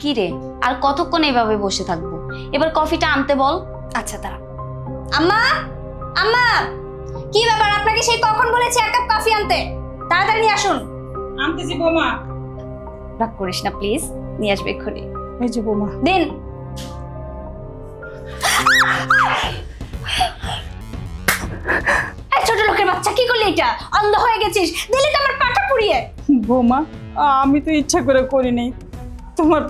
কি রে? আর কতক্ষণ এভাবে বসে থাকব? এবার কফিটা আনতে বল। আচ্ছা দাঁড়া। আম্মা! আম্মা! কি ব্যাপার? আপনাকে সেই কখন বলেছি এক কাপ কফি আনতে? তাড়াতাড়ি নিয়ে আসুন। আনতেছি বোমা। রাগ করিস না প্লিজ। নিয়ে আসবে এক্ষুনি। এই যে বোমা। দিন। ছোট লোকের বাচ্চা কি করলি এটা? অন্ধ হয়ে গেছিস। দিলি তো আমার পাটা পুড়িয়ে। বোমা আমি তো ইচ্ছা করে করিনি। তোমার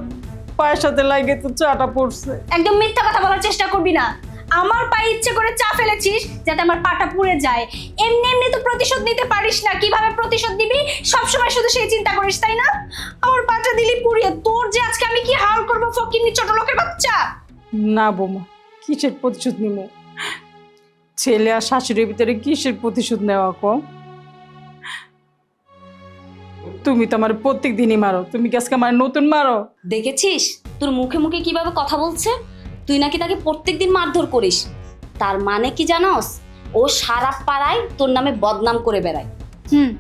পায়ের সাথে লাগে তো চাটা পড়ছে। একদম মিথ্যা কথা বলার চেষ্টা করবি না। আমার পায়ে ইচ্ছে করে চা ফেলেছিস যাতে আমার পাটা পুড়ে যায়। এমনি এমনি তো প্রতিশোধ নিতে পারিস না। কীভাবে প্রতিশোধ দিবি সবসময় শুধু সেই চিন্তা করিস তাই না? আমার পাটা দিলি পুড়িয়ে তোর যে আজকে আমি কি হাল করব ফকিনি ছোট লোকের বাচ্চা? না বোমা কিসের প্রতিশোধ নিব? ছেলে আর শাশুড়ির ভিতরে কিসের প্রতিশোধ নেওয়া কম? তুমি তো আমার প্রত্যেক দিনই মারো। তুমি কি আজকে আমার নতুন মারো? দেখেছিস? তোর মুখে মুখে কীভাবে কথা বলছে? তুই নাকি তাকে প্রত্যেকদিন মারধর করিস। তার মানে কি জানোস? ও সারা পাড়ায় তোর নামে বদনাম করে বেড়ায়। হুম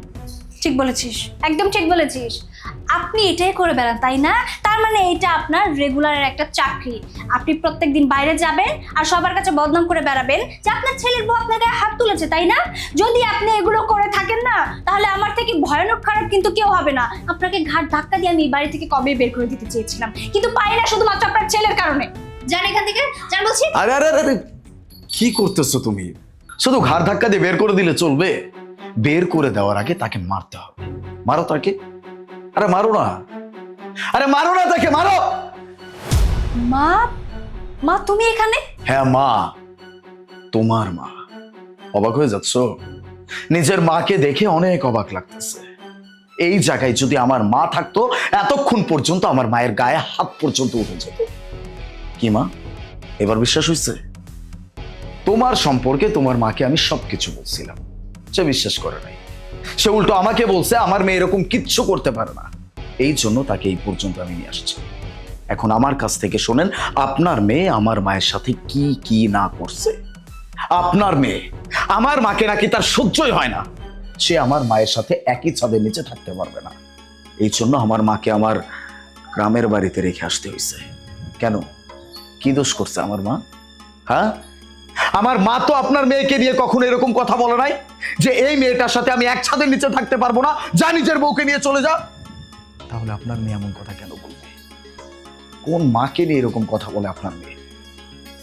ঠিক বলেছিস। একদম ঠিক বলেছিস। আপনি এটাই করে বেড়ান তাই না? তার মানে এটা আপনার রেগুলারের একটা চাকরি। আপনি প্রত্যেকদিন বাইরে যাবেন আর সবার কাছে বদনাম করে বেড়াবেন যে আপনার ছেলের বউ আপনার গায়ে হাত তুলেছে তাই না? যদি আপনি এগুলো করে থাকেন না তাহলে আমার থেকে ভয়ানক খারাপ কিন্তু কেউ হবে না। আপনাকে ঘাট ধাক্কা দিয়ে আমি বাড়ি থেকে কবে বের করে দিতে চেয়েছিলাম? কিন্তু পাই না শুধুমাত্র আপনার ছেলের কারণে। যান এখান থেকে যান বলছি। আরে আরে আরে, কি করতেছো তুমি? শুধু ঘাড় ধাক্কা দিয়ে বের করে দিলে চলবে? বের করে দেওয়ার আগে তাকে মারতে হবে। মারো তাকে। আরে মারো না। আরে মারো না তাকে মারো। মা মা তুমি এখানে? হ্যাঁ মা। তোমার মা। অবাক হয়ে যাচ্ছ? নিজের মাকে দেখে অনেক অবাক লাগতেছে। এই জায়গায় যদি আমার মা থাকতো এতক্ষণ পর্যন্ত আমার মায়ের গায়ে হাত পর্যন্ত উঠে যেত। কি মা? এবার বিশ্বাস হয়েছে তোমার সম্পর্কে তোমার মাকে আমি সবকিছু বলছিলাম। সে বিশ্বাস করে নাই। সে উল্টো আমাকে বলছে, আমার মেয়ে এরকম কিচ্ছু করতে পারে না। এই জন্য তাকে এই পর্যন্ত আমি নিয়ে আসছি। এখন আমার কাছ থেকে শোনেন, আপনার মেয়ে আমার মায়ের সাথে কি কি না করছে? আপনার মেয়ে, আমার মাকে নাকি তার সহ্যই হয় না। সে আমার মায়ের সাথে একই ছাদের নিচে থাকতে পারবে না। এই জন্য আমার মাকে আমার গ্রামের বাড়িতে রেখে আসতে হয়েছে কেন? কি দোষ করছে আমার মা? হ্যাঁ? আমার মা তো আপনার মেয়েকে নিয়ে কখনো এরকম কথা বলে নাই যে এই মেয়েটার সাথে আমি এক ছাদের নিচে থাকতে পারব না। যা নিজের বউকে নিয়ে চলে যা। তাহলে আপনার মেয়ে এমন কথা কেন বলবে? কোন মাকে নিয়ে এরকম কথা বলে আপনার মেয়ে?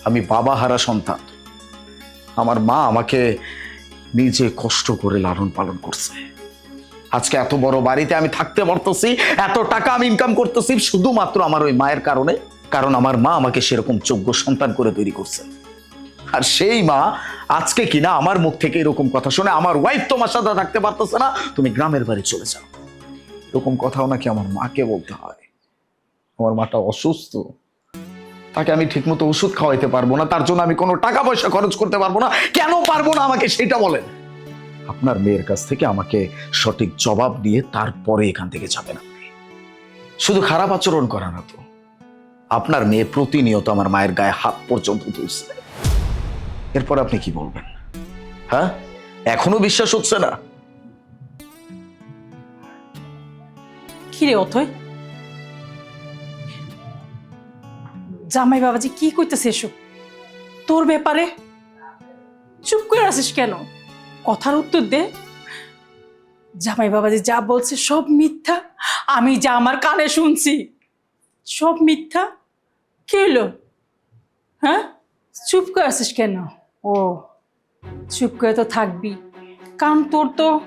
আমি বাবা হারা সন্তান। আমার মা আমাকে নিজে কষ্ট করে লালন পালন করছে। আজকে এত বড় বাড়িতে আমি থাকতে পারতেছি, এত টাকা আমি ইনকাম করতেছি, শুধুমাত্র আমার ওই মায়ের কারণে। কারণ আমার মা আমাকে সেরকম যোগ্য সন্তান করে তৈরি করছে। আর সেই মা আজকে কিনা আমার মুখ থেকে এরকম কথা শুনে আমার ওয়াইফ তোমার সাথে থাকতে পারতেছে না, তুমি গ্রামের বাড়ি চলে যাও। এরকম কথাও নাকি আমার মাকে বলতে হয়। আমার মাটা অসুস্থ। তাকে আমি ঠিকমতো ওষুধ খাওয়াইতে পারব না, তার জন্য আমি কোনো টাকা পয়সা খরচ করতে পারব না। কেন পারব না আমাকে সেটা বলেন? আপনার মেয়ের কাছ থেকে আমাকে সঠিক জবাব দিয়ে তারপরে এখান থেকে যাবেন আপনি। শুধু খারাপ আচরণ করা না তো। আপনার মেয়ে প্রতিনিয়ত আমার মায়ের গায়ে হাত পর্যন্ত তুলছে। এরপর আপনি কি বলবেন? হ্যাঁ? এখনও বিশ্বাস হচ্ছে না? কিরে অথয় জামাই বাবাজি, কি কইতেছে এসব? তোর ব্যাপারে চুপ করে আছিস কেন? কথার উত্তর দে। জামাই বাবাজি যা বলছে সব মিথ্যা। আমি যা আমার কানে শুনছি, সব মিথ্যা। কি হ্যাঁ? চুপ করে আছিস কেন? ও, চুপ করে তো থাকবি। কারণ তোর তো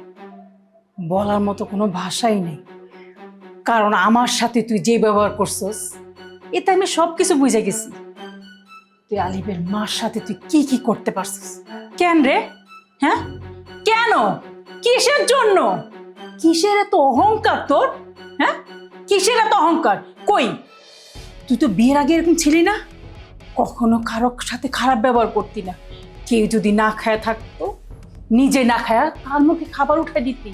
বলার মতো কোনো ভাষাই নেই। কারণ আমার সাথে তুই যে ব্যবহার করছস, এতে আমি সব কিছু বুঝে গেছি। তুই আলিফের মার সাথে তুই কি কি করতে পারছিস? কেন রে? হ্যাঁ? কেন? কিসের জন্য? কিসের এত অহংকার তোর? হ্যাঁ? কিসের এত অহংকার? কই? তুই তো বিয়ের আগে এরকম ছিলি না? কখনো কারোর সাথে খারাপ ব্যবহার করতি না। কেউ যদি না খায় থাকতো, নিজে না খায়া তার মুখে খাবার উঠাই দিতি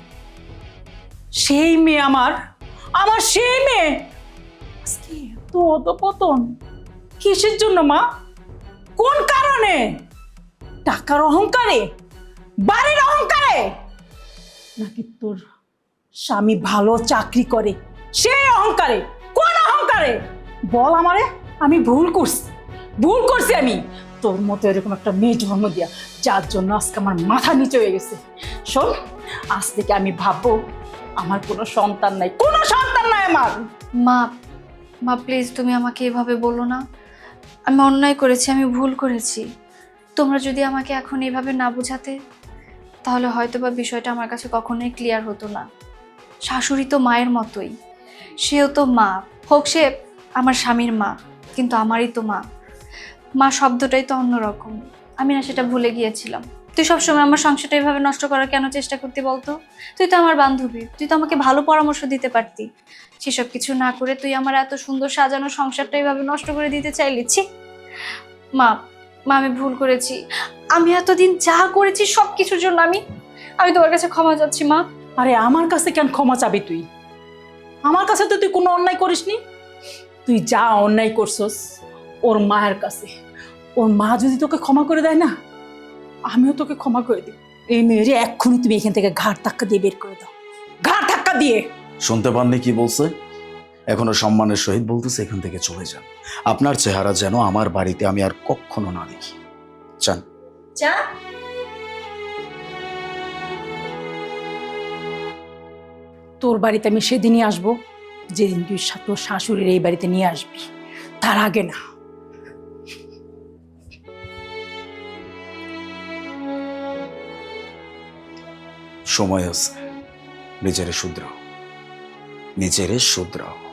সেই মেয়ে আমার আমার সেই মেয়ে! আজকে এত অধপতন। কিসের জন্য মা? কোন কারণে? টাকার অহংকারে? বাড়ির অহংকারে? নাকি তোর স্বামী ভালো চাকরি করে, সেই অহংকারে? কোন অহংকারে? বল আমারে, আমি ভুল করছি। ভুল করছি আমি। তোর মতো এরকম একটা মেয়ে জন্ম দিয়া, যার জন্য আজকে আমার মাথা নিচে হয়ে গেছে। শোন, আজ থেকে আমি ভাববো, আমার কোনো সন্তান নাই, কোনো সন্তান নাই আমার। মা মা প্লিজ তুমি আমাকে এভাবে বলো না। আমি অন্যায় করেছি, আমি ভুল করেছি। তোমরা যদি আমাকে এখন এভাবে না বোঝাতে, তাহলে হয়তো বা বিষয়টা আমার কাছে কখনোই ক্লিয়ার হতো না। শাশুড়ি তো মায়ের মতোই। সেও তো মা। হোক সে আমার স্বামীর মা, কিন্তু আমারই তো মা। মা শব্দটাই তো অন্যরকম। আমি না সেটা ভুলে গিয়েছিলাম। তুই সবসময় আমার সংসারটা এভাবে নষ্ট করার কেন চেষ্টা করতে বলতো? তুই তো আমার বান্ধবী, তুই তো আমাকে ভালো পরামর্শ দিতে পারতি। সেসব কিছু না করে তুই আমার এত সুন্দর সাজানো সংসারটা এভাবে নষ্ট করে দিতে চাইলি? ছি। মা মা, আমি ভুল করেছি। আমি এতদিন যা করেছি সব কিছুর জন্য আমি আমি তোমার কাছে ক্ষমা চাচ্ছি, মা। আরে, আমার কাছে কেন ক্ষমা চাবি তুই? আমার কাছে তো তুই কোনো অন্যায় করিসনি। তুই যা অন্যায় করছস, ওর মায়ের কাছে। ওর মা যদি তোকে ক্ষমা করে দেয় না আমিও তোকে ক্ষমা করে দিই এই মেয়েরে এক্ষুনি তুমি এখান থেকে ঘাট ধাক্কা দিয়ে বের করে দাও। ঘাট ধাক্কা দিয়ে! শুনতে পাননি কি বলছে? এখনও সম্মানের সহিত বলতেছে এখান থেকে চলে যান। আপনার চেহারা যেন আমার বাড়িতে আমি আর কখনো না দেখি। চান যা। তোর বাড়িতে আমি সেদিনই আসব যেদিন তুই তোর শাশুড়ির এই বাড়িতে নিয়ে আসবি। তার আগে না। সময় আছে নিজেরে শূদ্র। নিজেরে শুধরাও